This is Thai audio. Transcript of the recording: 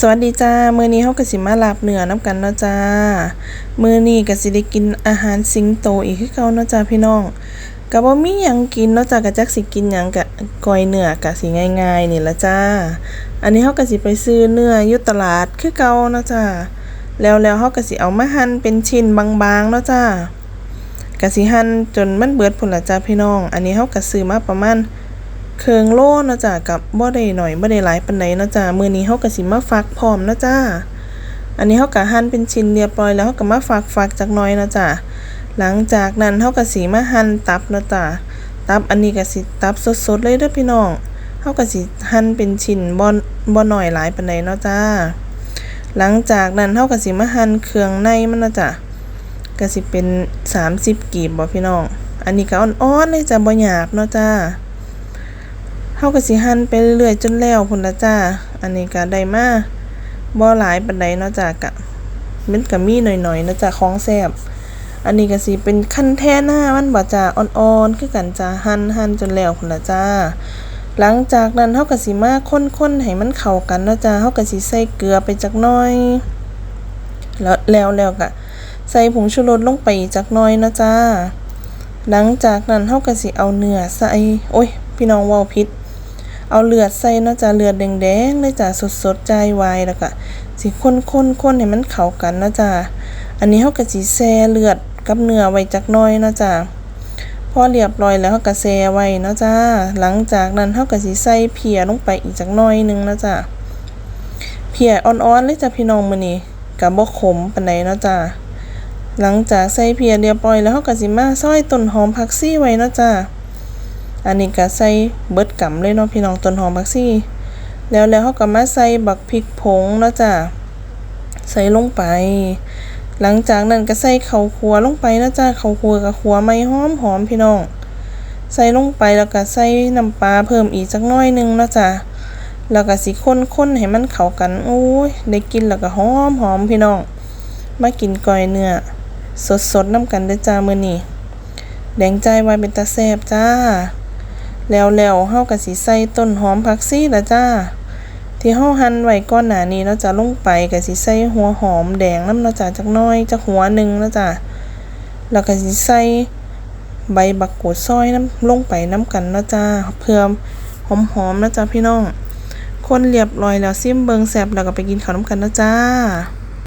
สวัสดีจ้า มื้อนี้เฮาก็สิมาลาบเนื้อนํกันเนาะจ้า มื้อนี้ก็สิได้กินอาหารสิงโตอีกคือเก่าเนาะจ้าพี่น้องก็บ่มีหยังกินเนาะจ้าก็จักสิกินหยังก็ก้อยเนื้อก็สิง่ายๆนี่ละจ้า อันนี้เฮาก็สิไปซื้อเนื้ออยู่ตลาดคือเก่าเนาะจ้า แล้วแล้วเฮาก็สิเอามาหั่นเป็นชิ้นบางๆเนาะจ้าก็สิหั่นจนมันเบิดพุ่นละจ้าพี่น้อง อันนี้เฮาก็ซื้อมาประมาณ เคืองโลเนะจ้ะกับบ่ได้หน่อยบ่ได้หลายปานใดนะจ้ะมื้อนี้เฮาก็สิมาฟักพร้อมนะจ้าอันนี้เฮาก็หั่นเป็นชิ้นเรียบร้อยแล้วเฮาก็มาฟักฟักจักหน่อยนะจ้ะหลังจากนั้นเฮาก็สิมาหั่นตับนะจ้ะตับอันนี้ก็สิตับสดๆเลยเด้อพี่น้องเฮาก็สิหั่นเป็นชิ้นบ่บ่น้อยหลายปานใดเนาะจ้า หลังจากนั้นเฮาก็สิมาหั่นเครื่องในมันนะจ้ะก็สิเป็น 30 กีบบ่พี่น้อง อันนี้ก็อ่อนๆเลยจ้ะบ่หยาบเนาะจ้าาก็สิหั่นไปเรื่อยๆจนแล้วพุ่นละจ้า อันนี้ก็ได้มาบ่หลายปานใดเนาะจ้ากะมันก็มีหน่อยๆเนาะจ้าของแซ่บอันนี้ก็สิเป็นขั้นแท้หน้ามันบ่จ้าอ่อนๆคือกันจ้าหั่นหั่นจนแล้วพุ่นละจ้า หลังจากนั้นเฮาก็สิมาคนๆให้มันเข้ากันเนาะจ้าเฮาก็สิใส่เกลือไปจักหน่อย แล้วแล้วแล้วก็ใส่ผงชูรสลงไปจักหน่อยเนาะจ้า หลังจากนั้นเฮาก็สิเอาเนื้อใส่ โอ้ย พี่น้องเว้าผิด เอาเลือดใส่เนาะจ้ะเลือดแดงๆเลยจ้ะสดๆใจวายแล้วก็สิคนๆๆให้มันเข้ากันเนาะจ้ะอันนี้เฮาก็สิแช่เลือดกับเนื้อไว้จักหน่อยเนาะจ้ะพอเรียบร้อยแล้วเฮาก็แช่ไว้เนาะจ้ะหลังจากนั้นเฮาก็สิใส่เพียลงไปอีกจักหน่อยนึงเนาะจ้ะเพียอ่อนๆเลยจ้ะพี่น้องมื้อนี้ก็บ่ขมปานใดเนาะจ้ะหลังจากใส่เพียเรียบร้อยแล้วเฮาก็สิมาซอยต้นหอมผักชีไว้เนาะจ้ะ อันนี้ก็ใส่เบิดกำเลยเนาะพี่น้องต้นหอมผักชีแล้วแล้วเฮาก็มาใส่บักพริกผงเนาะจ้ะใส่ลงไป หลังจากนั้นก็ใส่ข้าวคั่วลงไปนะจ้ะข้าวคั่วกับขัวไม่หอมหอมพี่น้อง ใส่ลงไปแล้วก็ใส่น้ำปลาเพิ่มอีกจักน้อยหนึงนะจ้ะแล้วก็สิคนๆให้มันเข้ากันโอ้ยได้กินแล้วก็หอมหอมพี่น้อง มากินก้อยเนื้อสดๆน้ำกันเด้อจ้ามื้อนี้แดงใจไว้เป็นตาแซ่บจ้า แล้วแล้วเฮาก็สิใส่ต้นหอมผักชีละจ้า ที่เฮาหั่นไว้ก่อนหน้านี้เนาะจ้ะลงไปก็สิใส่หัวหอมแดงนำเนาะจ้ะจักน่อยจักหัวหนึงเนาะจ้ะแล้วก็สิใส่ใบบักกูดซอยน้ำลงไปน้ำกันเนาะจ้าเพื่อหอมๆเนะจ้ะพี่น้อง คนเรียบร้อยแล้วซิมเบิงแซบแล้วก็ไปกินข้าวนำกันนะจ้า